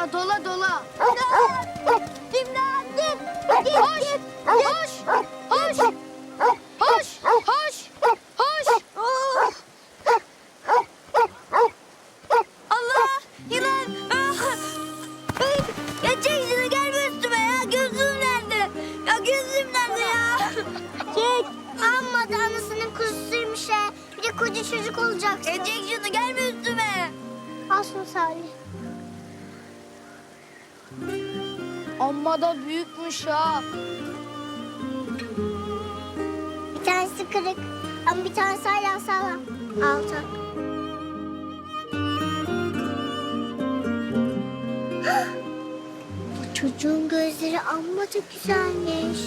dola dola dola. İmdat! Hoş! Hoş! Hoş! Hoş! Hoş! Hoş! Allah! Yılan! Ah! Ya çek şunu gelme üstüme ya. Gözlüğüm nerede? Ya gözlüğüm nerede ya? Çek! Amma da anasının kuzusuymuş he. Bir de koca çocuk olacaksın. Ya çek şunu gelme üstüme. Olsun Salih. Amma da büyükmüş ha. Bir tanesi kırık ama bir tanesi hala sağlam. Altı. Bu çocuğun gözleri amma da güzelmiş.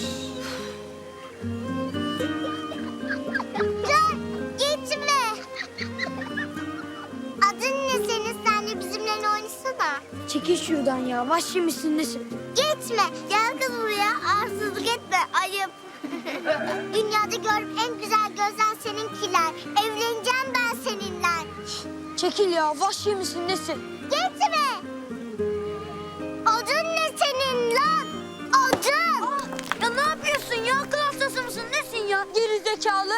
Çekil şuradan ya. Vahşi misin nesin? Gitme. Gel kız buraya. Arsızlık etme. Ayıp. Dünyada gördüğüm en güzel gözler seninkiler. Evleneceğim ben seninle. Çekil ya. Vahşi misin nesin? Gitme. Adın ne senin lan? Adın. Ya ne yapıyorsun ya? Akıl hastası mısın? Nesin ya? Geri zekalı.